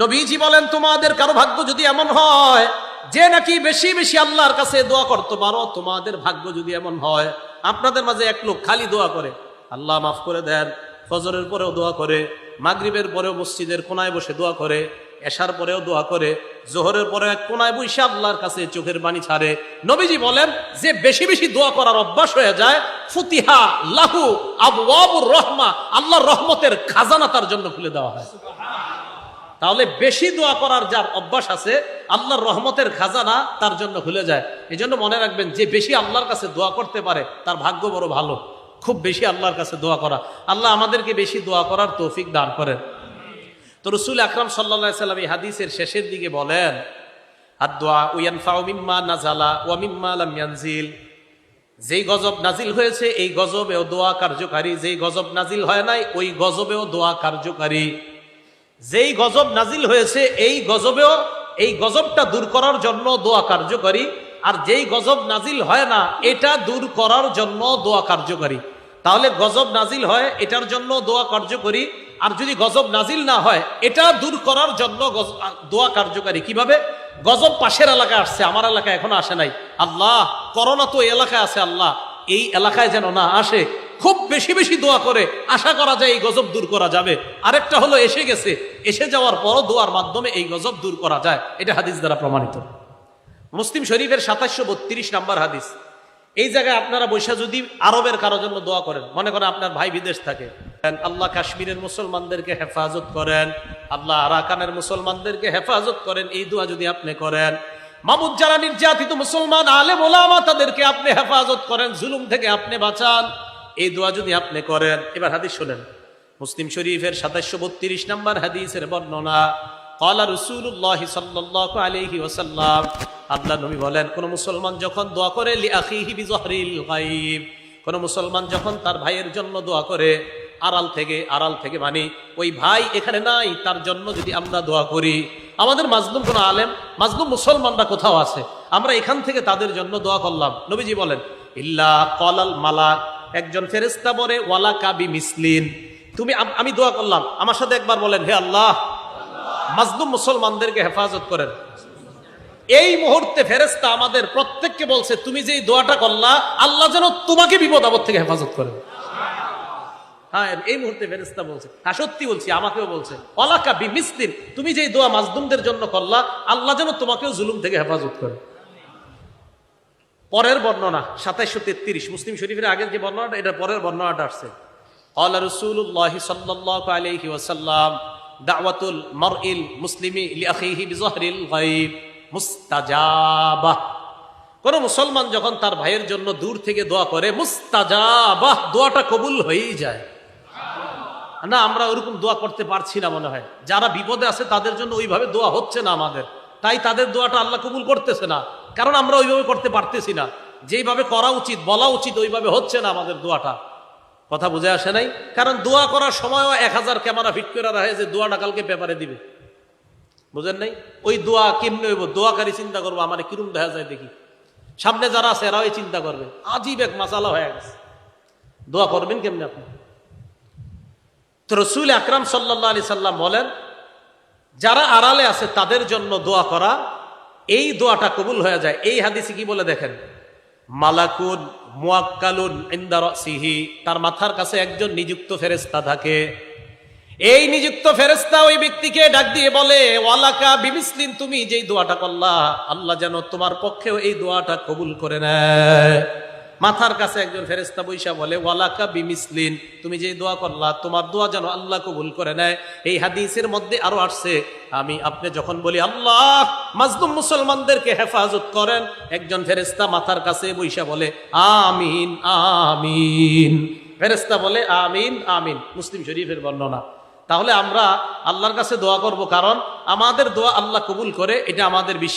নবীজি বলেন, তোমাদের কারও ভাগ্য যদি এমন হয়, যে নাকি বেশি বেশি আল্লাহর কাছে দোয়া করতে, পারো, তোমাদের ভাগ্য যদি এমন হয়, আপনাদের মাঝে এক লোক খালি দোয়া করে। আল্লাহ মাফ করে দেন, ফজরের পরেও দোয়া করে, মাগরিবের পরেও মসজিদের কোনায় বসে দোয়া করে, এশার পরেও দোয়া করে, জোহরের পরে এক কোনায় বসে আল্লাহর কাছে চোখের পানি ছাড়ে। নবীজি বলেন, যে বেশি বেশি দোয়া করার অভ্যাস হয়ে যায়, ফুতিহা, লাহু আবু রহমা, আল্লাহর রহমতের খাজানা তার জন্য খুলে দেওয়া হয়। তাহলে বেশি দোয়া করার যার অভ্যাস আছে, আল্লাহর রহমতের খাজানা তার জন্য খুলে যায়। এই জন্য মনে রাখবেন, যে বেশি আল্লাহর কাছে দোয়া করতে পারে, তার ভাগ্য বড় ভালো। খুব বেশি আল্লাহর কাছে দোয়া করা। আল্লাহ আমাদেরকে বেশি দোয়া করার তৌফিক দান করেন। তো রসুল আকরাম সাল্লা সাল্লাম এই হাদিসের শেষের দিকে বলেন যেই গজব নাজিল হয়েছে, এই গজবেও দোয়া কার্যকারী। যেই গজব নাজিল হয় নাই, ওই গজবেও দোয়া কার্যকারী। যেই গজব নাজিল হয়েছে, এই গজবেও এই গজবটা দূর করার জন্য দোয়া কার্যকারী। আর যেই গজব নাজিল হয় না, এটা দূর করার জন্য দোয়া কার্যকারী। তাহলে গজব নাজিল হয়, এটার জন্য দোয়া কার্যকরী। আর যদি গজব নাজিল না হয়, এটা দূর করার জন্য দোয়া কার্যকারী। কীভাবে? গজব পাশের এলাকায় আসছে, আমার এলাকায় এখনও আসে নাই। আল্লাহ, করোনা তো এলাকায় আছে আল্লাহ। এই এলাকায় যেন না আসে খুব বেশি বেশি দোয়া করে, আশা করা যায় এই গজব দূর করা যাবে। আরেকটা হলো, এসে গেছে। এসে যাওয়ার পরও দোয়ার মাধ্যমে এই গজব দূর করা যায়। এটা হাদিস দ্বারা প্রমাণিত। মুসলিম শরীফের সাতাশশো বত্রিশ নাম্বার হাদিস। এই জায়গায় আপনারা বৈশা যদি আরবের কারোর জন্য দোয়া করেন, মনে করেন আপনার ভাই বিদেশ থাকে। আল্লাহ কাশ্মীরের মুসলমানদেরকে হেফাজত করেন। আল্লাহ আরাকানের মুসলমানদেরকে হেফাজত করেন। এই দোয়া যদি আপনি করেন। মামুদ যারা নির্যাতিত মুসলমান আলে মোলামা তাদেরকে আপনি হেফাজত করেন। জুলুম থেকে আপনি বাঁচান। এই দোয়া যদি আপনি করেন, এবার হাদিস শোনেন। মুসলিম শরীফের সাতাশশো বত্রিশ নম্বর হাদিসের বর্ণনা, কলা রসুল্লাহ সাল্লাহ আলহি ওসাল্লাম আল্লাহ নবী বলেন, কোন মুসলমান যখন দোয়া করে কোন মুসলমান যখন তার ভাইয়ের জন্য দোয়া করে, আড়াল থেকে আড়াল থেকে মানে ওই ভাই এখানে নাই, তার জন্য যদি আমরা দোয়া করি, আমাদের মাজলুম কোন আলেম, মাজলুম মুসলমানরা কোথাও আছে? আমরা এখান থেকে তাদের জন্য দোয়া করলাম। নবীজি বলেন, ইল্লা কলাল মালাক। একজন ফেরেস্তা বলে, ওয়ালা কাবি মিসলিন। তুমি আমি দোয়া করলাম। আমার সাথে একবার বলেন, হে আল্লাহ, মাজলুম মুসলমানদেরকে হেফাজত করেন। এই মুহূর্তে ফেরেস্তা আমাদের প্রত্যেককে বলছে, তুমি যে দোয়াটা করলা, আল্লাহ যেন তোমাকে বিপদ আপদ থেকে হেফাজত করেন। হ্যাঁ এই মুহূর্তে ফেরেস্তা বলছে হ্যাঁ সত্যি বলছি, আমাকেও বলছে অলাকা বিমিস্তিন তুমি যে দোয়া মাজদুমদের জন্য করলা, আল্লাহ যেন তোমাকেও জুলুম থেকে হেফাজত করে পরের বর্ণনা সাতাইশো তেত্রিশ মুসলিম শরীফের আগের যে বর্ণনাটা এটা পরের বর্ণনাটা আসছে قال رسول الله صلى الله عليه وسلم دعوة المرء المسلم لأخيه بظهر الغيب মুস্তাজাবাহ কোন মুসলমান যখন তার ভাইয়ের জন্য দূর থেকে দোয়া করে মুস্তাজাবাহ দোয়াটা কবুল হয়েই যায় না আমরা ওরকম দোয়া করতে পারছি না মনে হয় যারা বিপদে আছে তাদের জন্য ওইভাবে দোয়া হচ্ছে না আমাদের তাই তাদের দোয়াটা আল্লাহ কবুল করতেছে না কারণ আমরা ওইভাবে করতে পারতেছি না। যেইভাবে করা উচিত, বলা উচিত, ওইভাবে হচ্ছে না আমাদের দোয়াটা। কথা বুঝে আসে নাই? কারণ দোয়া করার সময়ও এক হাজার ক্যামেরা ফিট করে রাখে যে দোয়াটা কালকে পেপারে দিবে। বুঝেন নাই? ওই দোয়া কেমনে হইব? দোয়াকারী চিন্তা করব, আমার কিরম দেখা যায় দেখি। সামনে যারা আছে, এরাও চিন্তা করবে। আজীব এক মাসালা হয়ে গেছে। দোয়া করবেন কেমনে আপনি? তো রসুল আকরাম সাল্লাহ আলি সাল্লাম বলেন, যারা আড়ালে আছে, তাদের জন্য দোয়া করা এই দোয়াটা কবুল হয়ে যায়। এই হাদিসে কি বলে দেখেন? মালাকুন মুয়াক্কালুন ইন্দার সিহি তার মাথার কাছে একজন নিযুক্ত ফেরেস্তা থাকে। এই নিযুক্ত ফেরেস্তা ওই ব্যক্তিকে ডাক দিয়ে বলে, ওয়ালাকা বিমিসলিন, তুমি যেই দোয়াটা করলা, আল্লাহ যেন তোমার পক্ষেও এই দোয়াটা কবুল করে নেয়। মাথার কাছে একজন ফেরেস্তা বৈশা বলে, ওয়ালাকা বিমিসলিন, তুমি যেই দোয়া করলা, তোমার দোয়া যেন আল্লাহ কবুল করে নেয়। এই হাদিসের মধ্যে আরও আসছে, আমি আপনি যখন বলি, আল্লাহ, মাজলুম মুসলমানদেরকে হেফাজত করেন, একজন ফেরেস্তা মাথার কাছে বৈশা বলে, আমিন আমিন। ফেরেস্তা বলে, আমিন আমিন। মুসলিম শরীফের বর্ণনা। তাহলে আমরা আল্লাহর কাছে দোয়া করব কারণ আমাদের দোয়া আল্লাহ কবুল করে, এটা আমাদের বিশ্বাস।